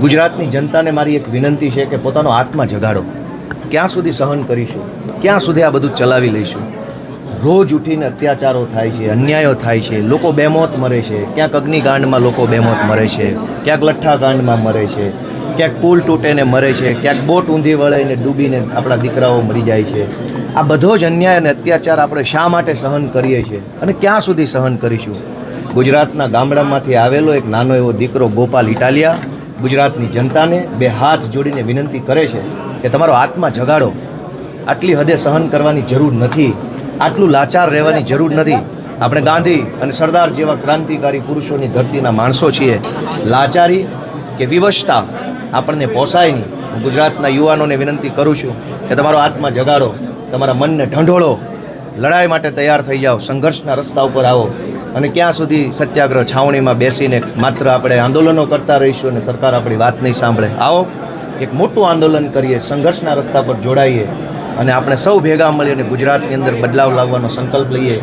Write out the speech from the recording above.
ગુજરાતની જનતાને મારી એક વિનંતી છે કે પોતાનો આત્મા જગાડો. ક્યાં સુધી સહન કરીશું? ક્યાં સુધી આ બધું ચલાવી લઈશું? રોજ ઉઠીને અત્યાચારો થાય છે, અન્યાયો થાય છે, લોકો બેમોત મરે છે, ક્યાંક અગ્નિકાંડમાં લોકો બેમોત મરે છે, ક્યાંક લઠ્ઠાકાંડમાં મરે છે, ક્યાંક પુલ તૂટે ને મરે છે, ક્યાંક બોટ ઊંધી વળાઈને ડૂબીને આપણા દીકરાઓ મરી જાય છે. આ બધો જ અન્યાય અને અત્યાચાર આપણે શા માટે સહન કરીએ છીએ અને ક્યાં સુધી સહન કરીશું? ગુજરાતના ગામડામાંથી આવેલો એક નાનો એવો દીકરો ગોપાલ ઇટાલિયા ગુજરાતની જનતાને બે હાથ જોડીને વિનંતી કરે છે કે તમારો આત્મા જગાડો. આટલી હદે સહન કરવાની જરૂર નથી. આટલું લાચાર રહેવાની જરૂર નથી. આપણે ગાંધી અને સરદાર જેવા ક્રાંતિકારી પુરુષોની ધરતીના માણસો છીએ. લાચારી કે વિવશતા આપણને પોસાય નહીં હું ગુજરાતના યુવાનોને વિનંતી કરું છું કે તમારો આત્મા જગાડો. તમારા મનને ઢંઢોળો. લડાઈ માટે તૈયાર થઈ જાઓ, સંઘર્ષના રસ્તા ઉપર આવો અને ક્યાં સુધી સત્યાગ્રહ છાવણીમાં બેસીને માત્ર આપણે આંદોલનો કરતા રહીશું અને સરકાર આપણી વાત નહીં સાંભળે. આવો, એક મોટું આંદોલન કરીએ, સંઘર્ષના રસ્તા પર જોડાઈએ અને આપણે સૌ ભેગા મળીને ગુજરાતની અંદર બદલાવ લાવવાનો સંકલ્પ લઈએ.